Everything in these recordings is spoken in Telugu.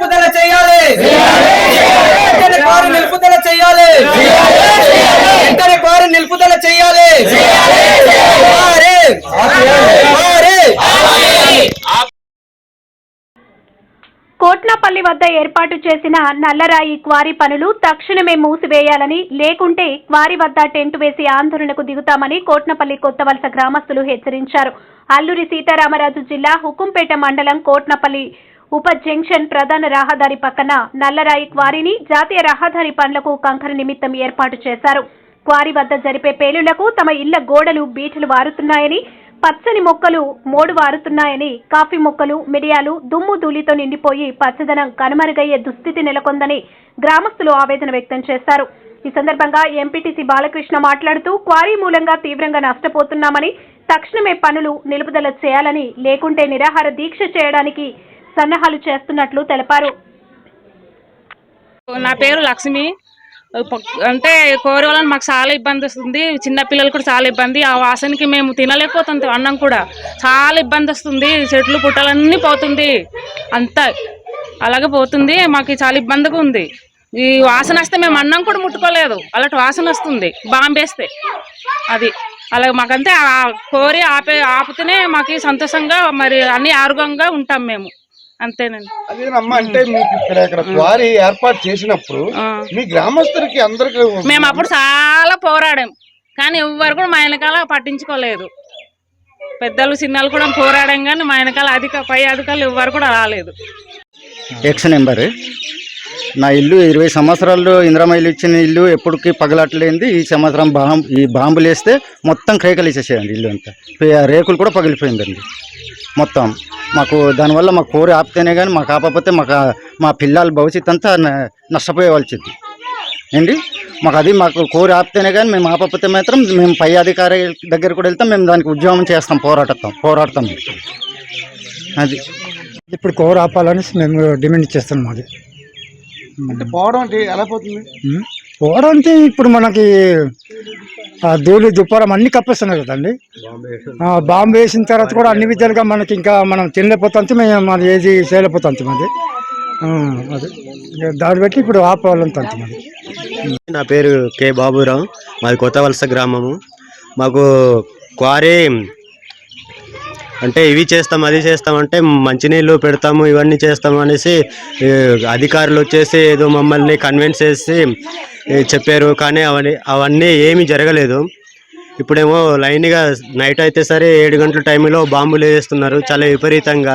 నిలుపుదల చేయాలి. వెంటనే క్వారీ నిలుపుదల చేయాలి. వెంటనే క్వారీ నిలుపుదల చేయాలి! కోట్నాపల్లి వద్ద ఏర్పాటు చేసిన నల్లరాయి క్వారీ పనులు తక్షణమే మూసివేయాలని లేకుంటే క్వారీ వద్ద టెంట్ వేసి ఆందోళనకు దిగుతామని కోట్నపల్లి కొత్తవలస గ్రామస్తులు హెచ్చరించారు. అల్లూరి సీతారామరాజు జిల్లా హుకుంపేట మండలం కోట్నపల్లి ఉప జంక్షన్ ప్రధాన రహదారి పక్కన నల్లరాయి క్వారీని జాతీయ రహదారి పనులకు కంకర నిమిత్తం ఏర్పాటు చేశారు. క్వారీ వద్ద జరిపే పేలులకు తమ ఇళ్ళ గోడలు బీటలు వారుతున్నాయని పచ్చని మొక్కలు మోడు వారుతున్నాయని కాఫీ మొక్కలు మిరియాలు దుమ్ము ధూళితో నిండిపోయి పచ్చదనం కనుమరుగయ్యే దుస్థితి నెలకొందని గ్రామస్తులు ఆవేదన వ్యక్తం చేశారు. ఈ సందర్భంగా ఎంపీటీసీ బాలకృష్ణ మాట్లాడుతూ క్వారీ మూలంగా తీవ్రంగా నష్టపోతున్నామని తక్షణమే పనులు నిలుపుదల చేయాలని లేకుంటే నిరాహార దీక్ష చేయడానికి సన్నాహాలు చేస్తున్నట్లు తెలిపారు. నా పేరు లక్ష్మి. అంటే కోరి మాకు చాలా ఇబ్బంది వస్తుంది. చిన్నపిల్లలు కూడా చాలా ఇబ్బంది. ఆ వాసనకి మేము తినలేకపోతుంది అన్నం కూడా. చాలా ఇబ్బంది వస్తుంది. చెట్లు పుట్టలన్నీ పోతుంది. అంతా అలాగే పోతుంది. మాకు చాలా ఇబ్బందిగా ఉంది. ఈ వాసన వస్తే మేము అన్నం కూడా ముట్టుకోలేదు. అలాంటి వాసన వస్తుంది. బాంబేస్తే అది. అలాగే మాకంతే. కోరి ఆపే ఆపితేనే మాకు సంతోషంగా మరి అన్ని ఆరోగ్యంగా ఉంటాం మేము. అంతేనండి. అదేనమ్మా అంటే మీకు ఇక్కడ ఇక్కడ క్వారీ ఏర్పాటు చేసినప్పుడు ఆ. మీ గ్రామస్తులకి అందరికి మేము అప్పుడు చాలా పోరాడాం. కానీ ఎవ్వరు కూడా మా వెనకాల పట్టించుకోలేదు. పెద్దలు చిన్నలు కూడా పోరాడాం కానీ మా వెనకాల అధిక పై అధికారులు ఎవ్వరు కూడా రాలేదు. Ex number. నా ఇల్లు ఇరవై సంవత్సరాలు ఇందిరమ్మ ఇల్లు ఇచ్చిన ఇల్లు ఎప్పటికీ పగలట్లేంది ఈ సంవత్సరం బాంబు ఈ బాంబులు వేస్తే మొత్తం క్రేకలు వేసేసేయండి ఇల్లు అంతా. రేకులు కూడా పగిలిపోయిందండి. మొత్తం. మాకు దానివల్ల మాకు కోరి ఆపితేనే కానీ మాకు ఆపకపోతే మాకు మా పిల్లల భవిష్యత్ అంతా న- నష్టపోయే వచ్చింది ఏంటి మాకు అది మాకు కోరి ఆపితేనే కానీ మేము ఆపకపోతే మాత్రం మేము పై అధికారి దగ్గర కూడా వెళ్తాం మేము దానికి ఉద్యమం చేస్తాం పోరాడతాం పోరాడతాం అది. ఇప్పుడు కోర్ ఆపాలని మేము డిమాండ్ అది అంటే పోవడం అంటే ఎలా పోతుంది. కోర్ అంటే ఇప్పుడు మనకి ధూళి దుప్పారం అన్ని కప్పేస్తున్నాయి కదండి. ఆ, బాంబు వేసిన తర్వాత కూడా అన్ని విధాలుగా మనకి ఇంకా మనం తినలేకపోతాంతి మేము అది ఏది చేయలేకపోతాంతి మాది. అది. దాన్ని బట్టి ఇప్పుడు ఆపాలంత మాది. నా పేరు కె. బాబురావు. మాది కొత్త వలస గ్రామము. మాకు క్వారీ అంటే ఇవి చేస్తాం అది చేస్తాం అంటే మంచినీళ్ళు పెడతాము ఇవన్నీ చేస్తాము అనేసి అధికారులు వచ్చేసి ఏదో మమ్మల్ని కన్విన్స్ చేసి చెప్పారు. కానీ అవన్నీ అవన్నీ ఏమీ జరగలేదు. ఇప్పుడేమో లైన్గా నైట్ అయితే సరే ఏడు గంటల టైంలో బాంబులు వేస్తున్నారు. చాలా విపరీతంగా.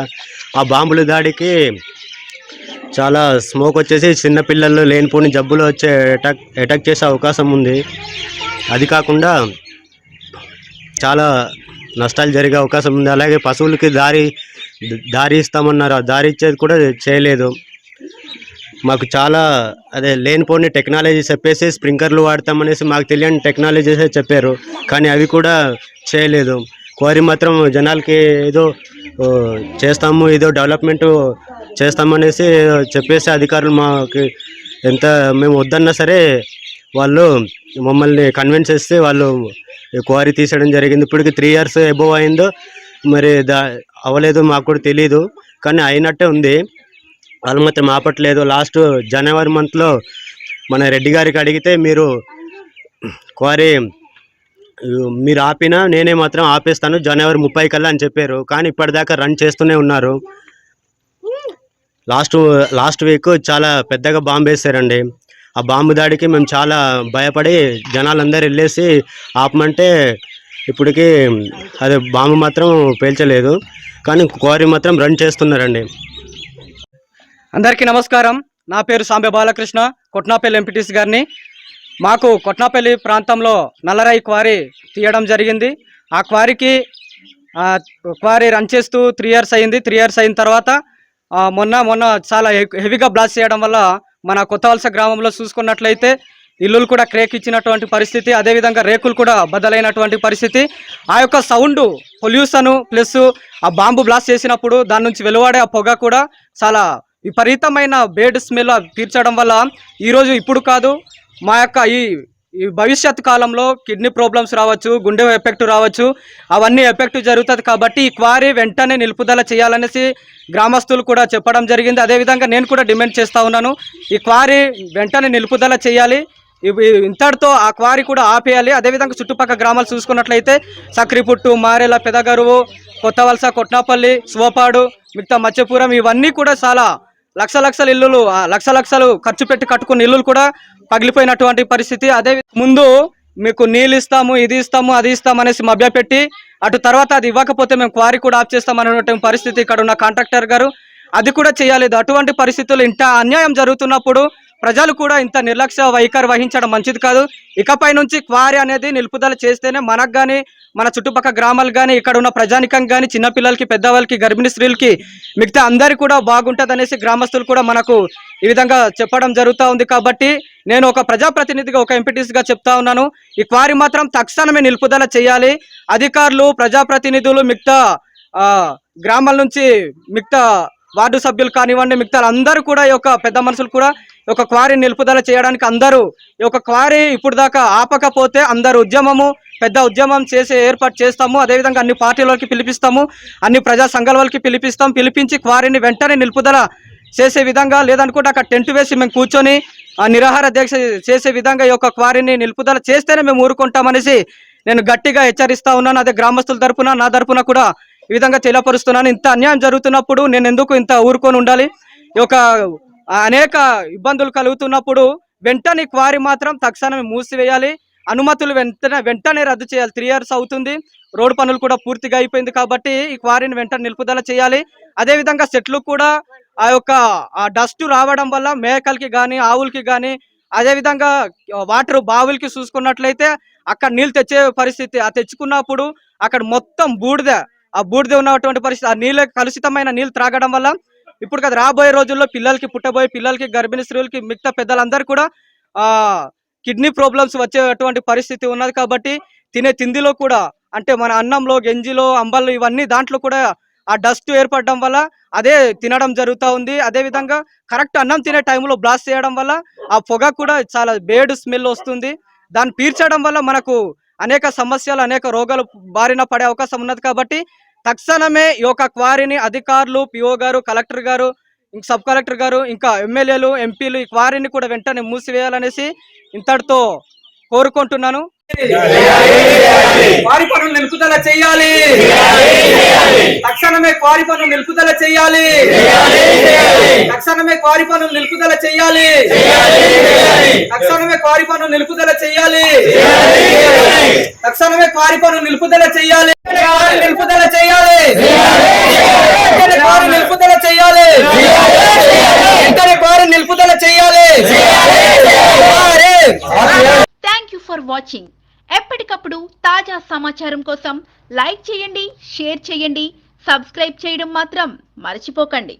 ఆ బాంబుల దాడికి చాలా స్మోక్ వచ్చేసి చిన్నపిల్లలు లేనిపోని జబ్బులు వచ్చే అటాక్ అటాక్ చేసే అవకాశం ఉంది. అది కాకుండా చాలా నష్టాలు జరిగే అవకాశం ఉంది. అలాగే పశువులకి దారి దారి ఇస్తామన్నారు. ఆ దారి ఇచ్చేది కూడా చేయలేదు. మాకు చాలా అదే లేనిపోని టెక్నాలజీ చెప్పేసి స్ప్రింకర్లు వాడతామనేసి మాకు తెలియని టెక్నాలజీసే చెప్పారు. కానీ అవి కూడా చేయలేదు. కోరి మాత్రం జనాలకి ఏదో చేస్తాము ఏదో డెవలప్మెంట్ చేస్తామనేసి చెప్పేసి అధికారులు మాకు ఎంత మేము వద్దన్నా సరే వాళ్ళు మమ్మల్ని కన్విన్స్ చేస్తే వాళ్ళు క్వారీ తీసేయడం జరిగింది. ఇప్పటికి త్రీ ఇయర్స్ ఎబోవ్ అయిందో మరి దా అవ్వలేదు మాకు కూడా తెలియదు కానీ అయినట్టే ఉంది. వాళ్ళు మాత్రం ఆపట్లేదు లాస్ట్ జనవరి మంత్లో మన రెడ్డి గారికి అడిగితే మీరు క్వారీ మీరు ఆపినా నేనే మాత్రం ఆపేస్తాను. జనవరి ముప్పై కల్లా అని చెప్పారు. కానీ ఇప్పటిదాకా రన్ చేస్తూనే ఉన్నారు. లాస్ట్ లాస్ట్ వీక్ చాలా పెద్దగా బాంబు వేసారండి ఆ బాంబు దాడికి మేము చాలా భయపడి జనాలందరూ వెళ్ళేసి ఆపమంటే ఇప్పటికి అదే బాంబు మాత్రం పేల్చలేదు. కానీ క్వారీ మాత్రం రన్ చేస్తున్నారండి. అందరికీ నమస్కారం. నా పేరు సాంబె బాలకృష్ణ కొట్నాపల్లి ఎంపీటీసీ గారిని. మాకు కొట్నాపల్లి ప్రాంతంలో నల్లరాయి క్వారీ తీయడం జరిగింది. ఆ క్వారీకి క్వారీ రన్ చేస్తూ త్రీ ఇయర్స్ అయింది. త్రీ ఇయర్స్ అయిన తర్వాత మొన్న మొన్న చాలా హె- హెవీగా బ్లాస్ట్ చేయడం వల్ల మన కొత్త వలస గ్రామంలో చూసుకున్నట్లయితే ఇల్లులు కూడా క్రేక్ ఇచ్చినటువంటి పరిస్థితి అదేవిధంగా రేకులు కూడా బద్దలైనటువంటి పరిస్థితి. ఆ యొక్క సౌండ్ పొల్యూషన్ ప్లస్ ఆ బాంబు బ్లాస్ట్ చేసినప్పుడు దాని నుంచి వెలువడే ఆ పొగ కూడా చాలా విపరీతమైన బేడ్ స్మెల్ తీర్చడం వల్ల ఈరోజు ఇప్పుడు కాదు మా యొక్క ఈ ఈ భవిష్యత్ కాలంలో కిడ్నీ ప్రాబ్లమ్స్ రావచ్చు గుండె ఎఫెక్ట్ రావచ్చు అవన్నీ ఎఫెక్ట్ జరుగుతుంది కాబట్టి ఈ క్వారీ వెంటనే నిలుపుదల చేయాలనేసి గ్రామస్తులు కూడా చెప్పడం జరిగింది. అదేవిధంగా నేను కూడా డిమాండ్ చేస్తూ ఉన్నాను. ఈ క్వారీ వెంటనే నిలుపుదల చేయాలి. ఇంతటితో ఆ క్వారీ కూడా ఆపేయాలి. అదేవిధంగా చుట్టుపక్కల గ్రామాలు చూసుకున్నట్లయితే సక్రిపుట్టు మారేల పెదగరువు కొత్తవలస కొట్నాపల్లి సువపాడు మిగతా మత్స్యపురం ఇవన్నీ కూడా చాలా లక్ష లక్షల ఇల్లులు లక్ష లక్షలు ఖర్చు పెట్టి కట్టుకున్న ఇల్లులు కూడా పగిలిపోయినటువంటి పరిస్థితి. అదే ముందు మీకు నీళ్ళు ఇస్తాము ఇది ఇస్తాము అది ఇస్తాము అనేసి మభ్యపెట్టి అటు తర్వాత అది ఇవ్వకపోతే మేము క్వారీ కూడా ఆఫ్ చేస్తాం అనేటువంటి పరిస్థితి ఇక్కడ ఉన్న కాంట్రాక్టర్ గారు. అది కూడా చేయలేదు అటువంటి పరిస్థితులు ఇంత అన్యాయం జరుగుతున్నప్పుడు ప్రజలు కూడా ఇంత నిర్లక్ష్య వైఖరి వహించడం మంచిది కాదు. ఇకపై నుంచి క్వారీ అనేది నిలుపుదల చేస్తేనే మనకు కానీ మన చుట్టుపక్కల గ్రామాలు కానీ ఇక్కడ ఉన్న ప్రజానికం కానీ చిన్నపిల్లలకి పెద్దవాళ్ళకి గర్భిణీ స్త్రీలకి మిగతా అందరికీ కూడా బాగుంటుంది అనేసి గ్రామస్తులు కూడా మనకు ఈ విధంగా చెప్పడం జరుగుతూ ఉంది కాబట్టి నేను ఒక ప్రజాప్రతినిధిగా ఒక ఎంపీటీసీగా చెప్తా ఉన్నాను. ఈ క్వారీ మాత్రం తక్షణమే నిలుపుదల చేయాలి. అధికారులు ప్రజాప్రతినిధులు మిగతా గ్రామాల నుంచి మిగతా వార్డు సభ్యులు కానివ్వండి మిగతా అందరూ కూడా ఈ యొక్క పెద్ద మనుషులు కూడా ఒక క్వారీ నిలుపుదల చేయడానికి అందరూ ఈ యొక్క క్వారీ ఇప్పుడు దాకా ఆపకపోతే అందరు ఉద్యమము పెద్ద ఉద్యమం చేసే ఏర్పాటు చేస్తాము. అదేవిధంగా అన్ని పార్టీలకి పిలిపిస్తాము అన్ని ప్రజా సంఘాల వాళ్ళకి పిలిపిస్తాం. పిలిపించి క్వారీని వెంటనే నిలుపుదల చేసే విధంగా లేదనుకుంటే అక్కడ టెంట్ వేసి మేము కూర్చొని ఆ నిరాహార దీక్ష చేసే విధంగా ఈ యొక్క క్వారీని నిలుపుదల చేస్తేనే మేము ఊరుకుంటామనేసి నేను గట్టిగా హెచ్చరిస్తా ఉన్నాను. అదే గ్రామస్తుల తరపున నా తరపున కూడా ఈ విధంగా తెలియపరుస్తున్నాను. ఇంత అన్యాయం జరుగుతున్నప్పుడు నేను ఎందుకు ఇంత ఊరుకొని ఉండాలి? ఈ యొక్క అనేక ఇబ్బందులు కలుగుతున్నప్పుడు వెంటనే క్వారీ మాత్రం తక్షణమే మూసివేయాలి. అనుమతులు వెంటనే వెంటనే రద్దు చేయాలి. త్రీ ఇయర్స్ అవుతుంది. రోడ్డు పనులు కూడా పూర్తిగా అయిపోయింది కాబట్టి ఈ క్వారీని వెంటనే నిలుపుదల చేయాలి. అదేవిధంగా చెట్లు కూడా ఆ యొక్క ఆ డస్ట్ రావడం వల్ల మేకలకి కానీ ఆవులకి కానీ అదేవిధంగా వాటర్ బావులకి చూసుకున్నట్లయితే అక్కడ నీళ్ళు తెచ్చే పరిస్థితి ఆ తెచ్చుకున్నప్పుడు అక్కడ మొత్తం బూడిద ఆ బూడిద ఉన్నటువంటి పరిస్థితి ఆ నీళ్ళ కలుషితమైన నీళ్ళు త్రాగడం వల్ల ఇప్పుడు కదా రాబోయే రోజుల్లో పిల్లలకి పుట్టబోయే పిల్లలకి గర్భిణీ స్త్రీలకి మిగతా పెద్దలందరూ కూడా ఆ కిడ్నీ ప్రాబ్లమ్స్ వచ్చేటువంటి పరిస్థితి ఉన్నది కాబట్టి తినే తిండిలో కూడా అంటే మన అన్నంలో గంజిలో అంబల్లో ఇవన్నీ దాంట్లో కూడా ఆ డస్ట్ ఏర్పడడం వల్ల అదే తినడం జరుగుతూ ఉంది. అదే విధంగా కరెక్ట్ అన్నం తినే టైంలో బ్లాస్ట్ చేయడం వల్ల ఆ పొగ కూడా చాలా బేడ్ స్మెల్ వస్తుంది. దాన్ని పీల్చడం వల్ల మనకు అనేక సమస్యలు అనేక రోగాలు బారిన పడే అవకాశం ఉన్నది కాబట్టి తక్షణమే ఈ యొక్క క్వారీని అధికారులు పిఓ గారు కలెక్టర్ గారు ఇంక సబ్ కలెక్టర్ గారు ఇంకా ఎమ్మెల్యేలు ఎంపీలు ఈ క్వారీని కూడా వెంటనే మూసివేయాలనేసి ఇంతటితో కోరుకుంటున్నాను. క్వారీ పనులు నిలుపుదల చేయాలి. తక్షణమే క్వారీ పనులు నిలుపుదల చేయాలి. తక్షణమే క్వారీ పనులు నిలుపుదల చేయాలి. తక్షణమే క్వారీ పనులు నిలుపుదల చేయాలి. తక్షణమే క్వారీ పనులు నిలుపుదల చేయాలి. నిలుపుదల చేయాలి. నిలుపుదల చేయాలి. వెంటనే క్వారీ నిలుపుదల చేయాలి. థ్యాంక్ యూ ఫర్ వాచింగ్ ఎప్పటికప్పుడు తాజా సమాచారం కోసం లైక్ చేయండి షేర్ చేయండి సబ్స్క్రైబ్ చేయడం మాత్రం మర్చిపోకండి.